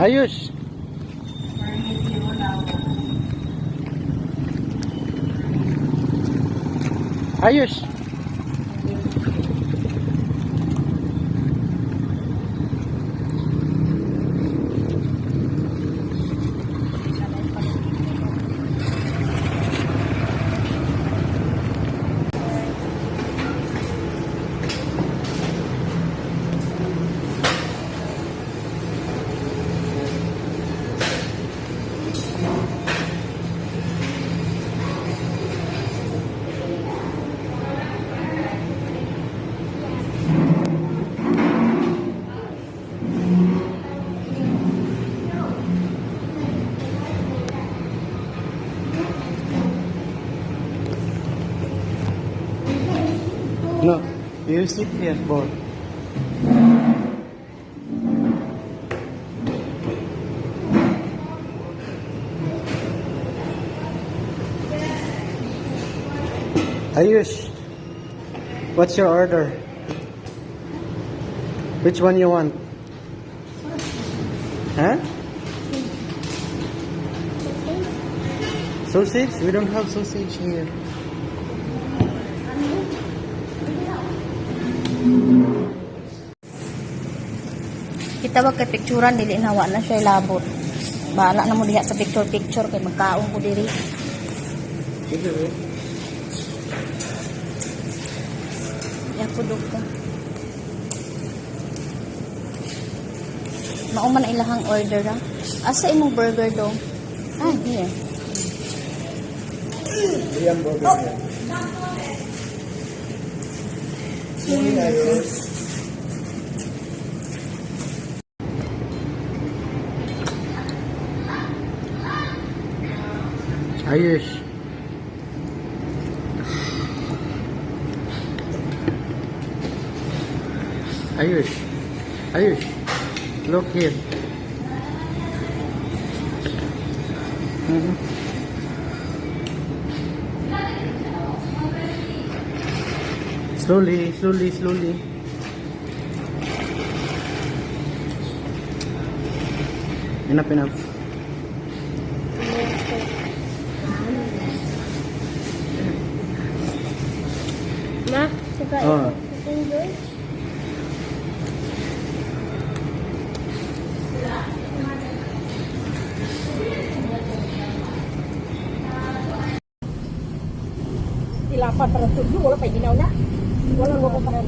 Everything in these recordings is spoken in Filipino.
Ayos. Ayos. Sit here, boy. Ayush, what's your order? Which one you want? Huh? Sausage? We don't have sausage here. Kita wag kay picturean dili na wa na siya labot. Bahala na mo diha sa picture picture kay magkaon ko diri. Ya pudog ka. Mauman ilahang order ha. Asa imong burger do? Ah, here. Ayan, burger. Ayush. Ayush. Ayush. Look here. Mhm. Slowly, slowly, slowly. Enough, enough. Ma, saka Oh. enjoy. Ilapan para tulo, wala pa ginaw na. Wala mo ko para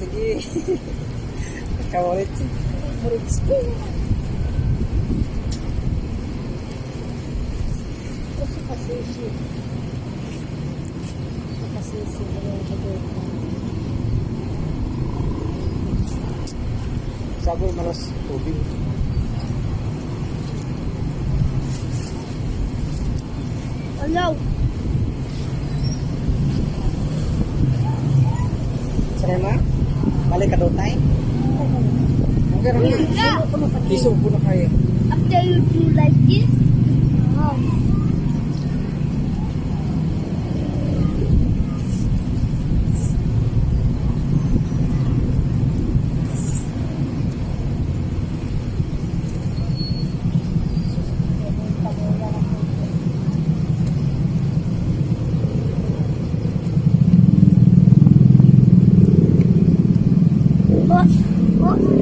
Sige. Kawalit. Murid Kasi kasisi. Sa kasisi na yung sagot ko. Sabi malas tubig. Hello. Ma? Balik ka daw tayo? Okay, Rami. Kiso po na kayo. After you do like this, oh. Oh, oh.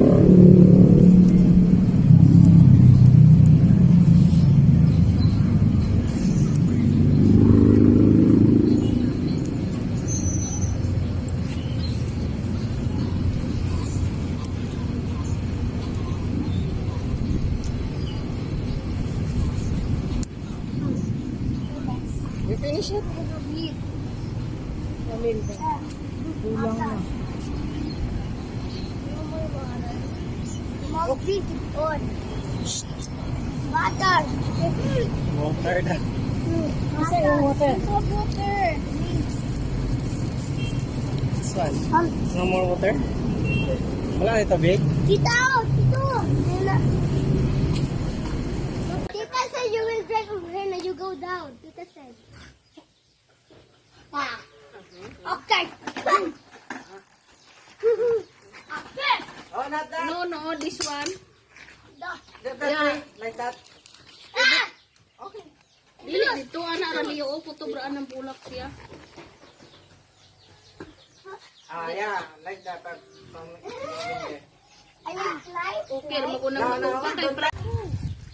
You finish it? Kamil ba? Kulang na. Mag-beat on. Butter. Water na. Isa yung water. Water. This one. Um, No more water? Wala na tubig? Tita, oh, Tito. Nila. Tita said you will drive over here and you go down. Tita said. Ah. Okay. okay. Oh, not that. No, no, this one. That, that, Yeah. Like that. Ah! Dili, dito, ana, raliyo, o, putobraan ng bulak siya. Ah, yeah. Like that. There. I will fly. Okay, mo ko No, nang no, ano, patay, don't-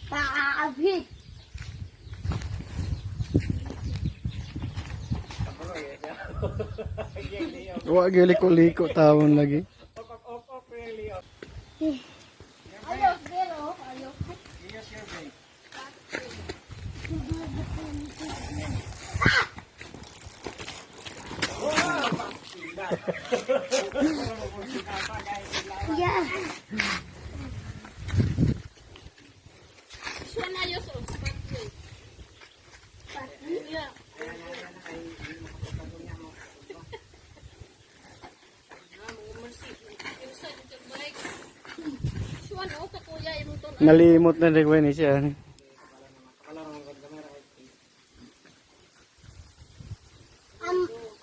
Ah, a bit. Wa gali ko liko tawon lagi. Ayaw, pero, ayaw. Yeah. Siya na yun, so, Yeah. Suwan, o, ka kuya, imuton. Nalimot na rin ni siya. Um,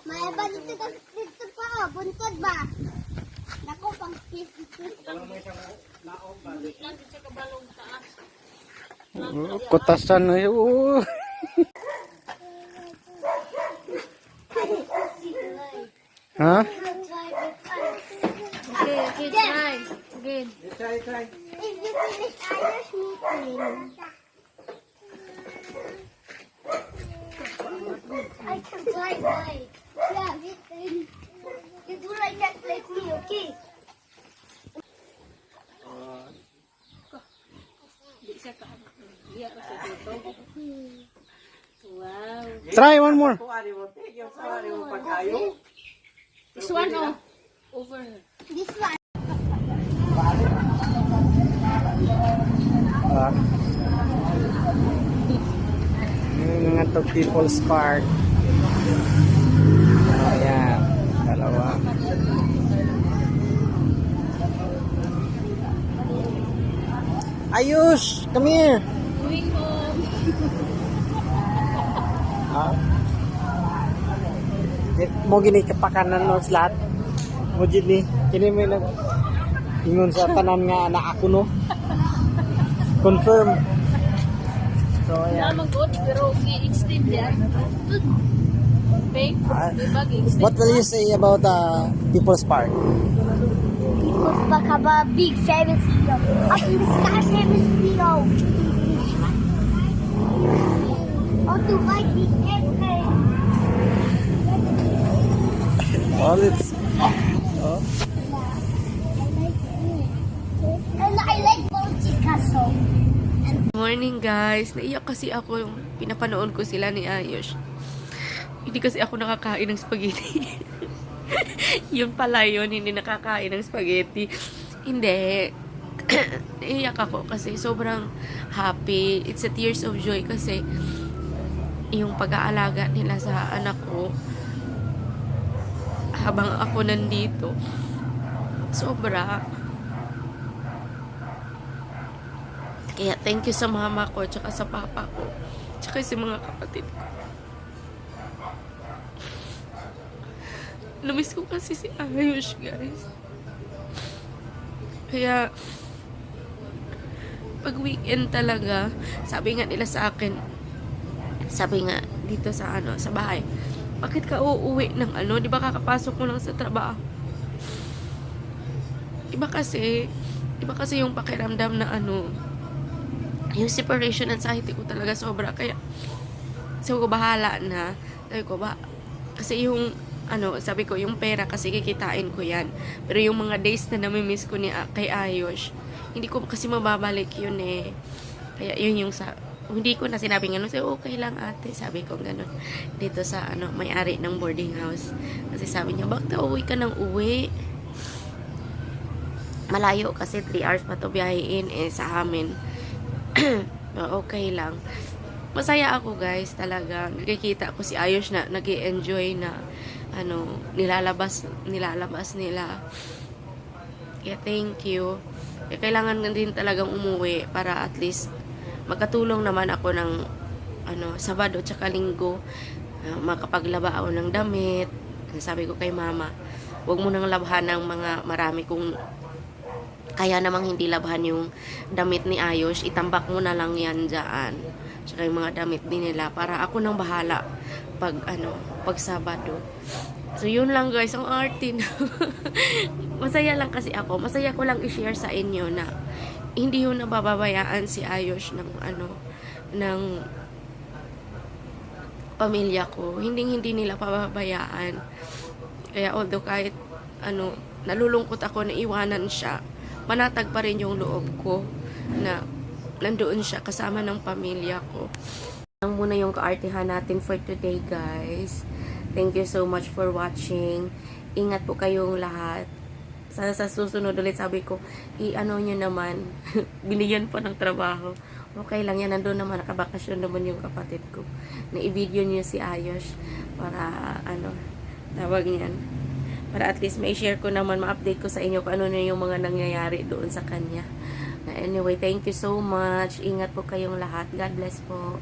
may ba dito ka dito pa, oh, buntod ba? Nako, pang Oh, Kutasan na yun. Oh. Ha? Okay, okay, try. Again. Try, try. If you finish Irish meeting. I can fly right. Yeah, you can. You do like that like me, okay? Di siya ka. Iya ka siya dito. Wow. Try one more. Kuwari mo. Take yung kuwari mo pagkayo. This one, oh. Over. This one. Ah. Yung mga to People's Park. Ayan. Dalawa. Ayush! Come here! Going home. Ah. Mo gini kapakanan no slat. Mo gini kini may nag ingon sa tanan nga na ako no. Confirm. So ayan. Naman good, pero i-extend yan. Okay? Ah. What will you say about uh, People's Park? People's Park have a big famous hero. A big sky famous hero. Oh, to my big airplane. All it's And I like Bouncy Castle. Morning guys, naiyak kasi ako yung pinapanood ko sila ni Ayush. Hindi kasi ako nakakain ng spaghetti. yun pala yun, hindi nakakain ng spaghetti. Hindi. naiyak ako kasi sobrang happy. It's a tears of joy kasi yung pag-aalaga nila sa anak ko habang ako nandito sobra Kaya thank you sa mama ko, tsaka sa papa ko, tsaka sa mga kapatid ko. Namiss ko kasi si Ayush, guys. Kaya, pag weekend talaga, sabi nga nila sa akin, sabi nga dito sa ano, sa bahay, bakit ka uuwi ng ano, di ba kakapasok mo lang sa trabaho? Iba kasi, iba kasi yung pakiramdam na ano, yung separation anxiety ko talaga sobra. Kaya sabi ko bahala na. Sabi ko ba kasi yung ano sabi ko yung pera kasi kikitain ko yan. Pero yung mga days na namimiss ko ni kay Ayos hindi ko kasi mababalik yun eh. Kaya yun yung sa hindi ko na sinabi nga so okay lang ate. Sabi ko ganun. Dito sa ano may-ari ng boarding house. Kasi sabi niya bakit uwi ka ng uwi? Malayo kasi 3 hours pa to biyahin eh sa amin okay lang. Masaya ako guys talaga. Nakikita ko si Ayos na nag enjoy na ano, nilalabas, nilalabas nila. Kaya thank you. Kaya kailangan din talagang umuwi para at least magkatulong naman ako ng ano, Sabado tsaka Linggo. Uh, makapaglaba ako ng damit. Sabi ko kay mama, huwag mo nang labhan ng mga marami kung kaya namang hindi labhan yung damit ni Ayos, itambak mo na lang yan dyan. Tsaka yung mga damit din nila para ako nang bahala pag ano, pag Sabado. So yun lang guys, ang arte na. Masaya lang kasi ako. Masaya ko lang i-share sa inyo na hindi yun nabababayaan si Ayos ng ano, ng pamilya ko. Hindi hindi nila pababayaan. Kaya although kahit ano, nalulungkot ako na iwanan siya, manatag pa rin yung loob ko na nandoon siya kasama ng pamilya ko. Ang muna yung kaartihan natin for today, guys. Thank you so much for watching. Ingat po kayong lahat. Sa, sa susunod ulit, sabi ko, i-ano nyo naman. Binigyan pa ng trabaho. Okay lang yan. Nandun naman, nakabakasyon naman yung kapatid ko. Na i-video nyo si Ayos para, ano, tawag niyan. Para at least may share ko naman, ma-update ko sa inyo kung ano na yung mga nangyayari doon sa kanya. Anyway, thank you so much. Ingat po kayong lahat. God bless po.